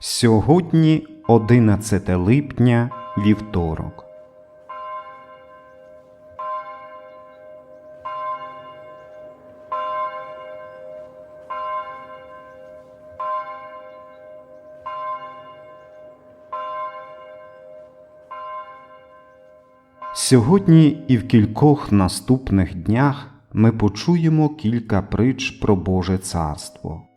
Сьогодні 11 липня, вівторок. Сьогодні і в кількох наступних днях ми почуємо кілька притч про Боже Царство.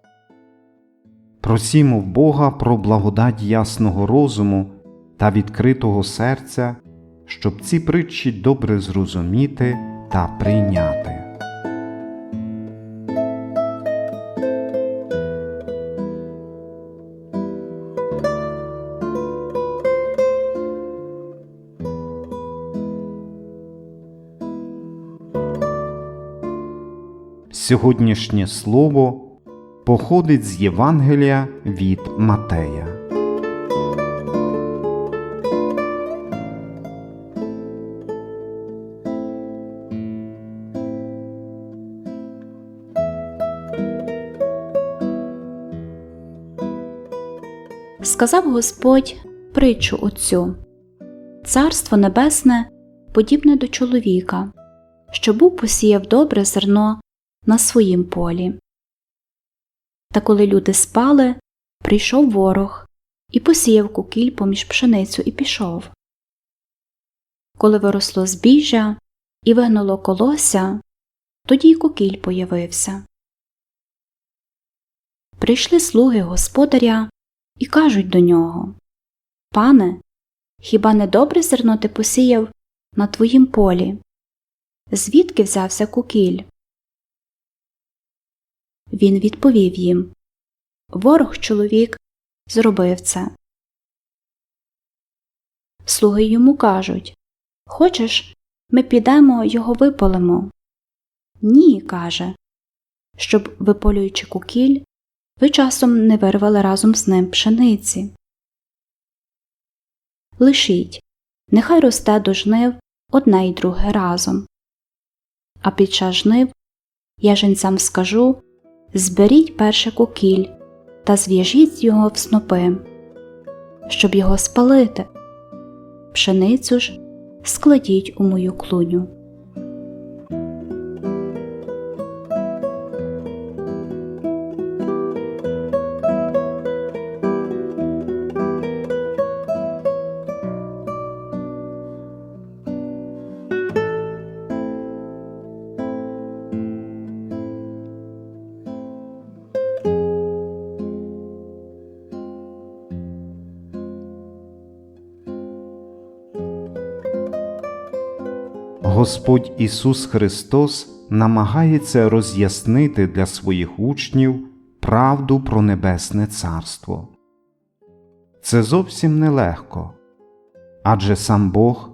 Просімо в Бога про благодать ясного розуму та відкритого серця, щоб ці притчі добре зрозуміти та прийняти. Сьогоднішнє слово походить з Євангелія від Матея. Сказав Господь притчу оцю Царство Небесне подібне до чоловіка, що був посіяв добре зерно на своїм полі. Та коли люди спали, прийшов ворог і посіяв кукіль поміж пшеницю і пішов. Коли виросло збіжжя і вигнуло колося, тоді й кукіль появився. Прийшли слуги господаря і кажуть до нього Пане, хіба не добре зерно ти посіяв на твоїм полі? Звідки взявся кукіль? Він відповів їм Ворог чоловік зробив це. Слуги йому кажуть Хочеш, ми підемо його виполимо? Ні, каже, щоб, виполюючи кукіль, ви часом не вирвали разом з ним пшениці. Лишіть, нехай росте до жнив одне й друге разом. А під час жнив я жінцям скажу зберіть перше кукіль та зв'яжіть його в снопи, щоб його спалити. Пшеницю ж складіть у мою клуню. Господь Ісус Христос намагається роз'яснити для своїх учнів правду про Небесне Царство. Це зовсім нелегко, адже сам Бог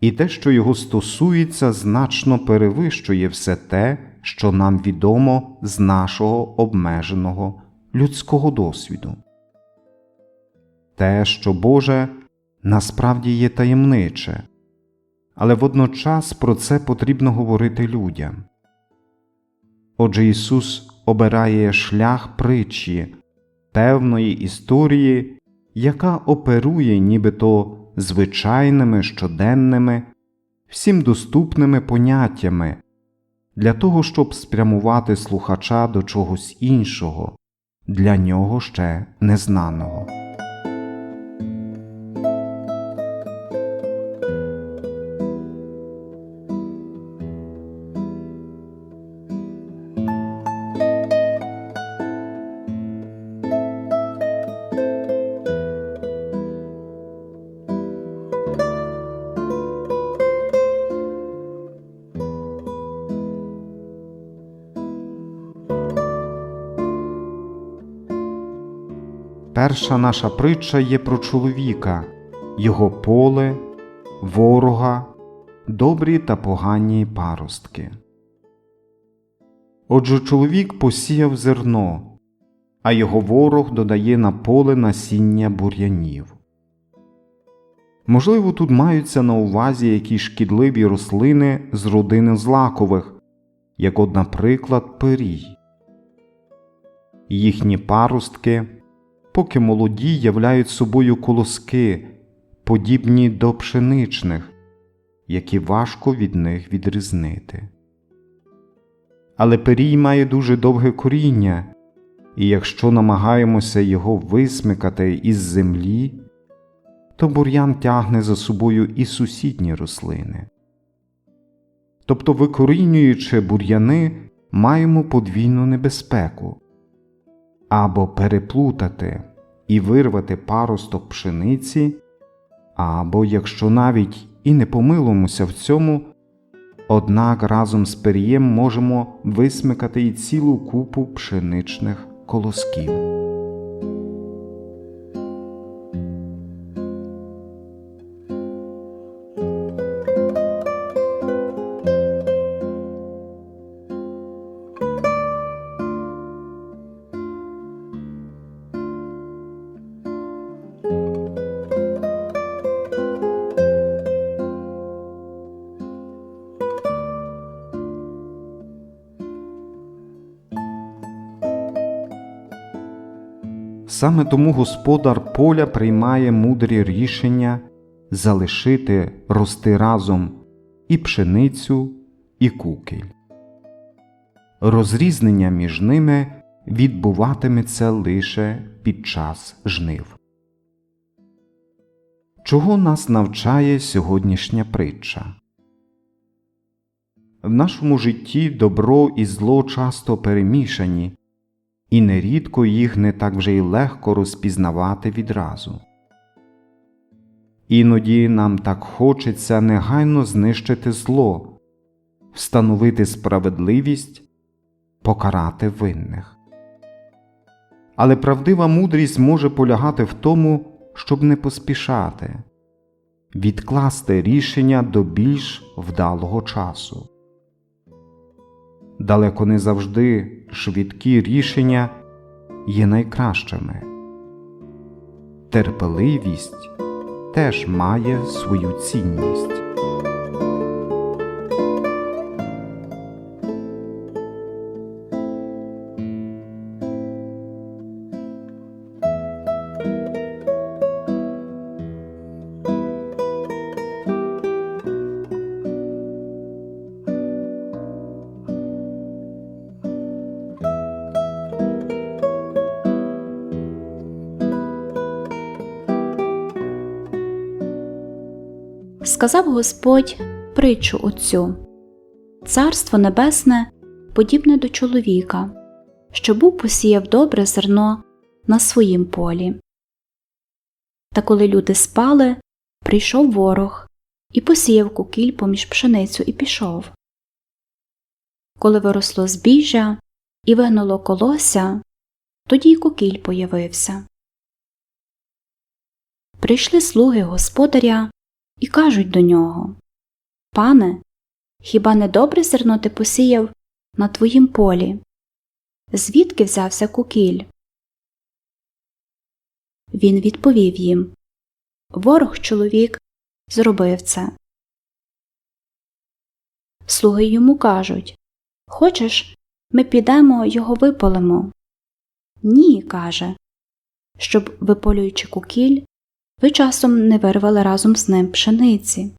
і те, що його стосується, значно перевищує все те, що нам відомо з нашого обмеженого людського досвіду. Те, що Боже насправді є таємниче але водночас про це потрібно говорити людям. Отже Ісус обирає шлях притчі, певної історії, яка оперує нібито звичайними щоденними, всім доступними поняттями для того, щоб спрямувати слухача до чогось іншого, для нього ще незнаного. Перша наша притча є про чоловіка, його поле, ворога, добрі та погані паростки. Отже, чоловік посіяв зерно, а його ворог додає на поле насіння бур'янів. Можливо, тут маються на увазі якісь шкідливі рослини з родини злакових, як от, наприклад, пирій. Їхні паростки поки молоді являють собою колоски, подібні до пшеничних, які важко від них відрізнити. Але перій має дуже довге коріння, і якщо намагаємося його висмикати із землі, то бур'ян тягне за собою і сусідні рослини. Тобто, викорінюючи бур'яни, маємо подвійну небезпеку або переплутати і вирвати паросток пшениці, або, якщо навіть і не помилимося в цьому, однак разом з пер'єм можемо висмикати і цілу купу пшеничних колосків. Саме тому господар поля приймає мудрі рішення залишити рости разом і пшеницю, і кукіль. Розрізнення між ними відбуватиметься лише під час жнив. Чого нас навчає сьогоднішня притча? В нашому житті добро і зло часто перемішані, і нерідко їх не так вже й легко розпізнавати відразу. Іноді нам так хочеться негайно знищити зло, встановити справедливість, покарати винних. Але правдива мудрість може полягати в тому, щоб не поспішати, відкласти рішення до більш вдалого часу. Далеко не завжди швидкі рішення є найкращими. Терпеливість теж має свою цінність. Сказав Господь притчу оцю Царство Небесне подібне до чоловіка, що був посіяв добре зерно на своїм полі. Та коли люди спали, прийшов ворог і посіяв кукіль поміж пшеницю і пішов. Коли виросло збіжжя і вигнуло колося, тоді й кукіль появився. Прийшли слуги господаря і кажуть до нього Пане, хіба не добре зерно ти посіяв на твоїм полі? Звідки взявся кукіль? Він відповів їм Ворог чоловік зробив це. Слуги йому кажуть Хочеш, ми підемо його виполимо? Ні, каже, щоб, виполюючи кукіль, ви часом не вирвали разом з ним пшениці.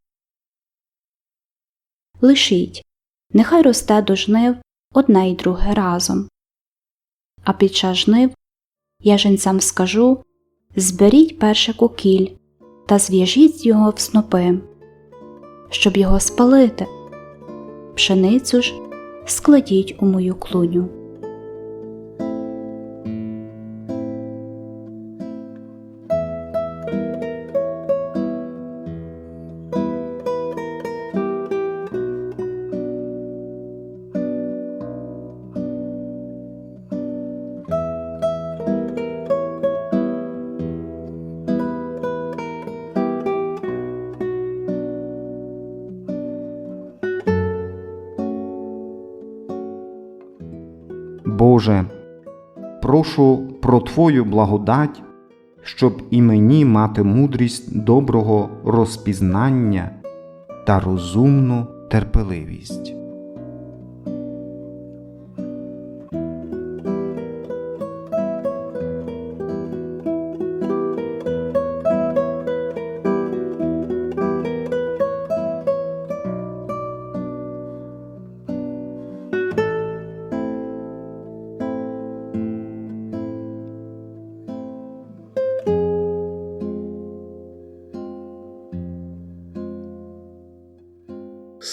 Лишіть, нехай росте до жнив одне й друге разом. А під час жнив я жінцям скажу зберіть перше кукіль та зв'яжіть його в снопи, щоб його спалити. Пшеницю ж складіть у мою клуню. Боже, прошу про Твою благодать, щоб і мені мати мудрість доброго розпізнання та розумну терпеливість.